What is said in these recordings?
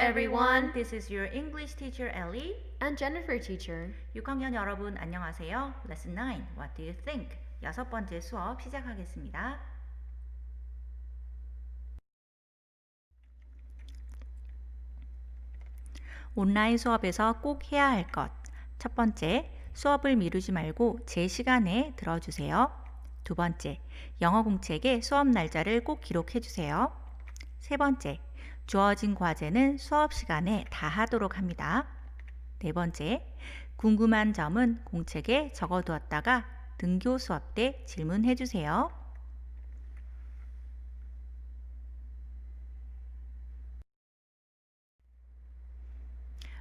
everyone. This is your English teacher Ellie. And Jennifer teacher. 6학년 여러분 안녕하세요. Lesson 9. What do you think? 여섯 번째 수업 시작하겠습니다. 온라인 수업에서 꼭 해야 할 것. 첫 번째, 수업을 미루지 말고 제 시간에 들어주세요. 두 번째, 영어 공책에 수업 날짜를 꼭 기록해 주세요. 세 번째, 주어진 과제는 수업 시간에 다 하도록 합니다. 네 번째, 궁금한 점은 공책에 적어두었다가 등교 수업 때 질문해 주세요.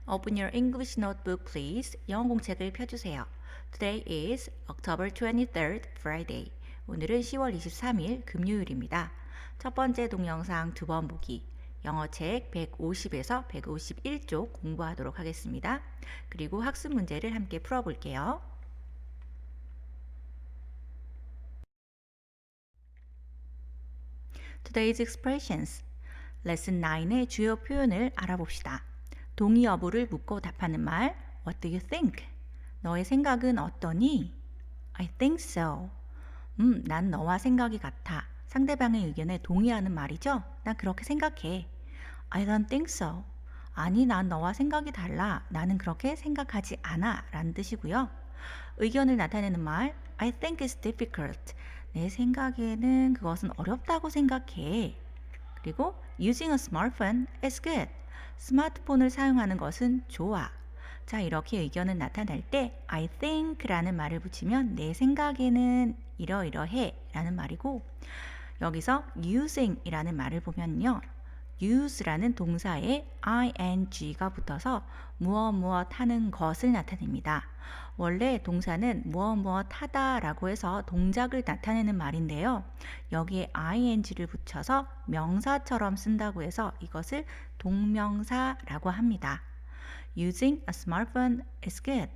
Open your English notebook, please. 영어 공책을 펴주세요. Today is October 23rd, Friday. 오늘은 10월 23일 금요일입니다. 첫 번째 동영상 두 번 보기. 영어책 150에서 151쪽 공부하도록 하겠습니다. 그리고 학습 문제를 함께 풀어볼게요. Today's expressions. 레슨 9의 주요 표현을 알아봅시다. 동의 여부를 묻고 답하는 말 What do you think? 너의 생각은 어떠니? I think so. 음, 난 너와 생각이 같아. 상대방의 의견에 동의하는 말이죠? 난 그렇게 생각해. I don't think so. 아니, 난 너와 생각이 달라. 나는 그렇게 생각하지 않아. 라는 뜻이고요. 의견을 나타내는 말 I think it's difficult. 내 생각에는 그것은 어렵다고 생각해. 그리고 using a smartphone is good. 스마트폰을 사용하는 것은 좋아. 자, 이렇게 의견을 나타낼 때 I think라는 말을 붙이면 내 생각에는 이러이러해 라는 말이고 여기서 using이라는 말을 보면요. use라는 동사에 ing가 붙어서 무엇 무엇 하는 것을 나타냅니다. 원래 동사는 무엇 무엇 하다라고 해서 동작을 나타내는 말인데요. 여기에 ing를 붙여서 명사처럼 쓴다고 해서 이것을 동명사라고 합니다. Using a smartphone is good.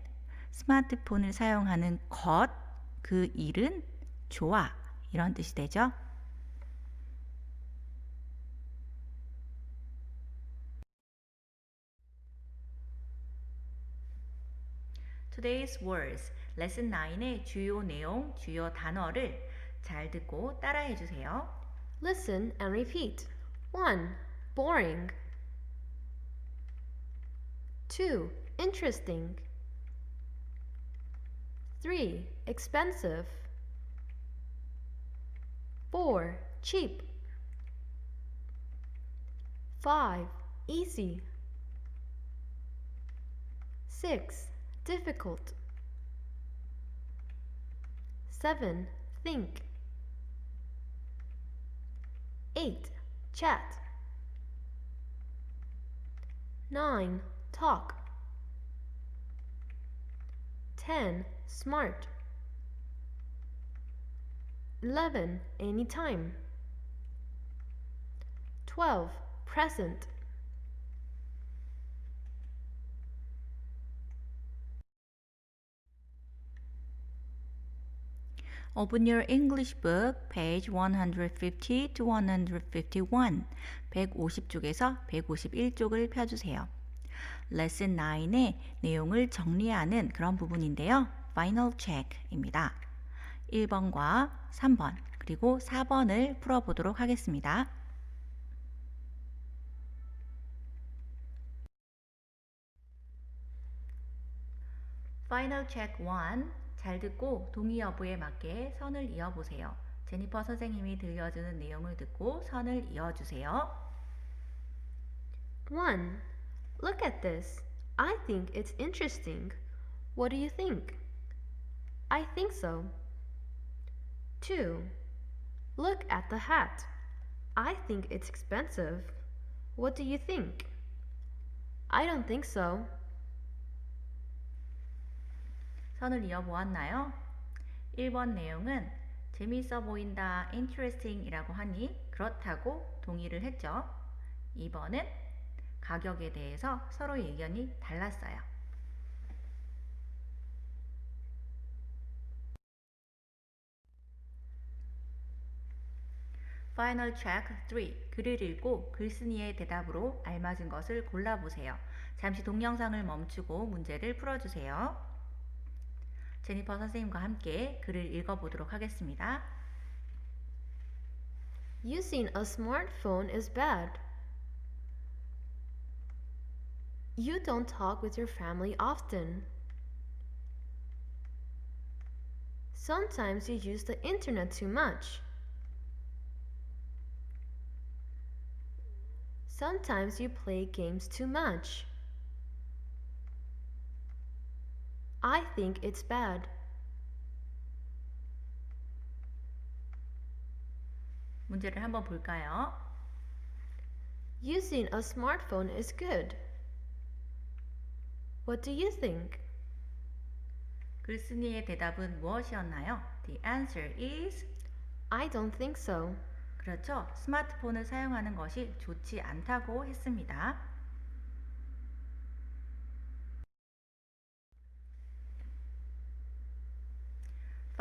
스마트폰을 사용하는 것, 그 일은 좋아. 이런 뜻이 되죠. Today's words. 레슨 9의 주요 내용, 주요 단어를 잘 듣고 따라해 주세요. Listen and repeat. 1. Boring. 2. Interesting. 3. Expensive. 4. Cheap. 5. Easy. 6. Difficult. 7. Think. 8. Chat. 9. Talk. 10. Smart. 11. Anytime. 12. Present. Open your English book, page 150 to 151. 150쪽에서 151쪽을 펴주세요. 레슨 9의 내용을 정리하는 그런 부분인데요. Final check입니다. 1번과 3번, 그리고 4번을 풀어보도록 하겠습니다. Final check 1. 잘 듣고 동의 여부에 맞게 선을 이어보세요. 제니퍼 선생님이 들려주는 내용을 듣고 선을 이어주세요. 1. Look at this. I think it's interesting. What do you think? I think so. 2. Look at the hat. I think it's expensive. What do you think? I don't think so. 선을 이어보았나요? 1번 내용은 재미있어 보인다, interesting 이라고 하니 그렇다고 동의를 했죠. 2번은 가격에 대해서 서로의 의견이 달랐어요. Final check 3. 글을 읽고 글쓴이의 대답으로 알맞은 것을 골라보세요. 잠시 동영상을 멈추고 문제를 풀어주세요. 제니퍼 선생님과 함께 글을 읽어보도록 하겠습니다. Using a smartphone is bad. You don't talk with your family often. Sometimes you use the internet too much. Sometimes you play games too much. I think it's bad. 문제를 한번 볼까요? Using a smartphone is good. What do you think? 글쓴이의 대답은 무엇이었나요? The answer is I don't think so. 그렇죠. 스마트폰을 사용하는 것이 좋지 않다고 했습니다.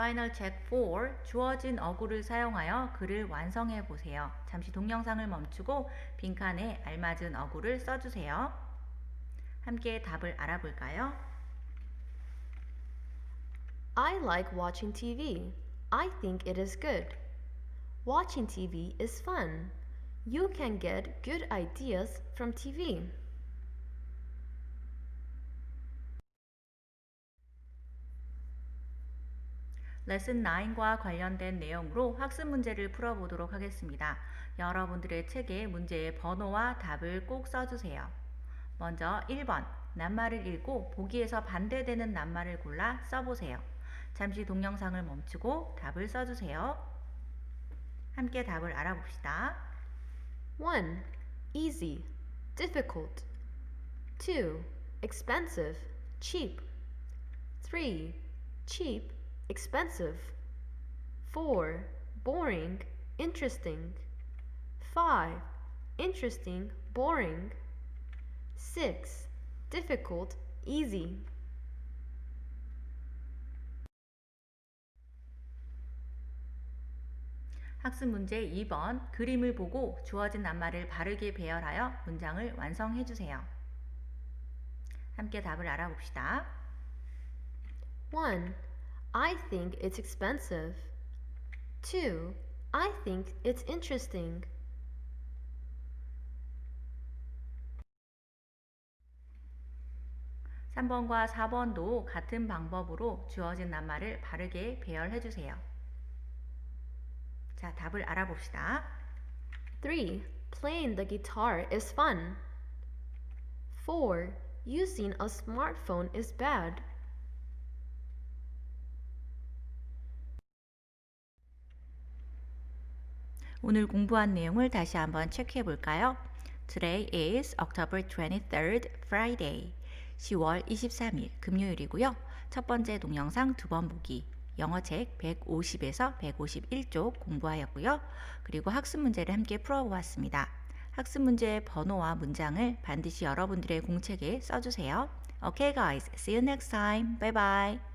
파이널 체크 4 주어진 어구를 사용하여 글을 완성해 보세요. 잠시 동영상을 멈추고 빈칸에 알맞은 어구를 써주세요. 함께 답을 알아볼까요? I like watching TV. I think it is good. Watching TV is fun. You can get good ideas from TV. 레슨 9과 관련된 내용으로 학습 문제를 풀어보도록 하겠습니다. 여러분들의 책에 문제의 번호와 답을 꼭 써주세요. 먼저 1번 낱말을 읽고 보기에서 반대되는 낱말을 골라 써보세요. 잠시 동영상을 멈추고 답을 써주세요. 함께 답을 알아봅시다. 1. Easy, difficult. 2. Expensive, cheap. 3. Cheap, expensive. 4. Boring, interesting. 5. Interesting, boring. 6. Difficult, easy. 학습 문제 2번 그림을 보고 주어진 낱말을 바르게 배열하여 문장을 완성해 주세요. 함께 답을 알아봅시다. 1. I think it's expensive. 2. I think it's interesting. 3번과 4번도 같은 방법으로 주어진 낱말을 바르게 배열해 주세요. 자, 답을 알아봅시다. 3. Playing the guitar is fun. 4. Using a smartphone is bad. 오늘 공부한 내용을 다시 한번 체크해 볼까요? Today is October 23rd, Friday. 10월 23일 금요일이고요. 첫 번째 동영상 두 번 보기. 영어책 150에서 151쪽 공부하였고요. 그리고 학습 문제를 함께 풀어보았습니다. 학습 문제의 번호와 문장을 반드시 여러분들의 공책에 써주세요. Okay guys, see you next time. Bye bye.